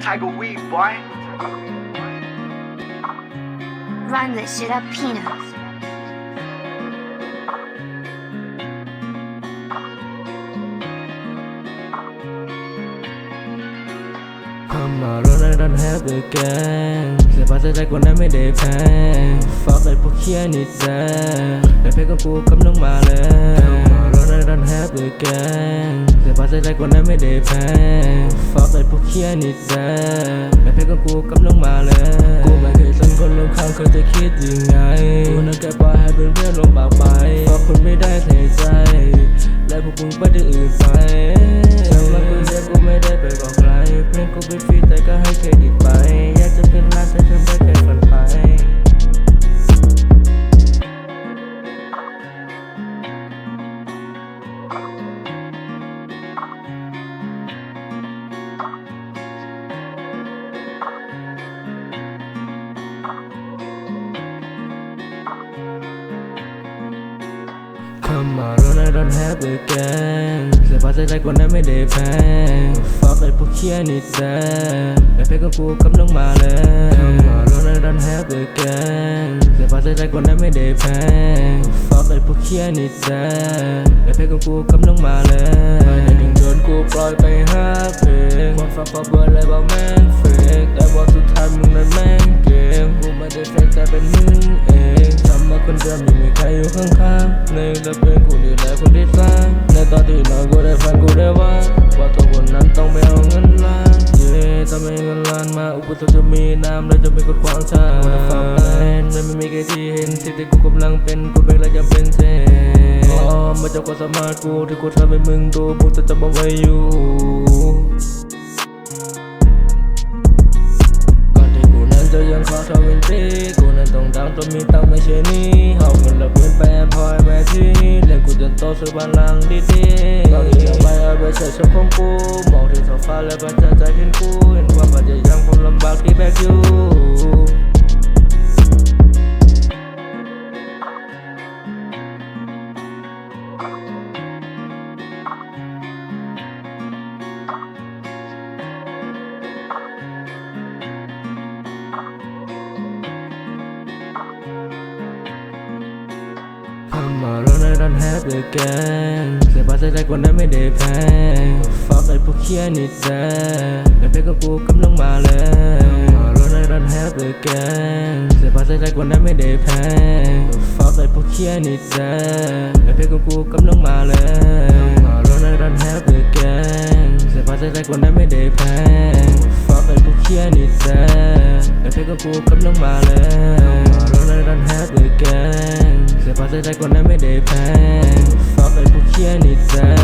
Tiger Weed, boy. Run this shit up, peanuts. คำมาร้อนในรันแฮปเดอแกงเสียภาษาใจกว่านั้นไม่ได้แพงฟักไอ้พวกเคียนี่แจ้แต่เพลงของกูกำลังมาแล้วมาร้อนในรันแฮปเดอแกงเสียภาษาใจกว่านั้นไม่ได้แพงฟักไอ้พวก เคียนิดแซ่แม่เพลงกับกูกำลังมาแล้ว กูไม่เคยสนคนรอบข้างเคยจะคิดยังไง คำมาร้อนในร้อนแฮปเดอแกงเสียภาษาใจกว่านั้นไม่ได้แพงฟักไอ้พวกเคียนี่แจ้แต่เพลงของกูกำลังมาแล้วคำมาร้อนในร้อนแฮปเดอแกงเสียภาษาใจกว่านั้นไม่ได้แพงฟักไอ้พวกเคียนี่แจ้แต่เพลงของกูกำลังมาแล้วไม่ได้ถึงจนกูปล่อยไปหาเพลงหมดฟังฟังเบอร์เลยว่าแม่งเฟกแต่ว่า ในจะเป็นกูนี่แหละคนที่สร้างในตอนที่นอนกูได้ฝันกูได้ว่า ว่าตัวคนนั้นต้องไปเอาเงินล้านเย่ถ้าไม่เงินล้านมาอุปสรรคจะมีน้ำแล้วจะไม่กดขวางทางมันไม่มีใครที่เห็นสิ่งที่กูกำลังเป็นกูเป็นและจะเป็นเช่นอ๋อมาจากความสามารถกูที่กูทำให้มึงดูมึงจะจำเอาไว้อยู่ก่อนที่กูนั้นจะยังขอทวินตีกูนั้นต้องดังต้องมีตังไม่ใช่นี่ โตซื้อบ้านหลังดีๆตอนนี้เอาไปเอาไปใช้ชีวิตของกูมองที่ท้องฟ้าและประจันใจเห็นกูเห็น คำมาร้อนในร้านแฮปเดอแกงเสียภาษาใจกว่านั้นไม่ได้แพงฟักไอ้พวกเคียนี่แจ้แต่เพลงของกูกำลังมาแล้วมาร้อนในร้านแฮปเดอแกงเสียภาษาใจกว่านั้นไม่ได้แพงฟักไอ้พวกเคียนี่แจ้แต่เพลงของกูกำลังมาแล้วมาร้อนในร้านแฮปเดอแกงเสียภาษาใจกว่านั้นไม่ได้แพงฟักไอ้พวกเคียนี่แจ้แต่เพลงของกูกำลังมาแล้วมาร้อน ใจใจกว่านั้นไม่ได้แพงฝากไอ้พวกเคียนี่แจ้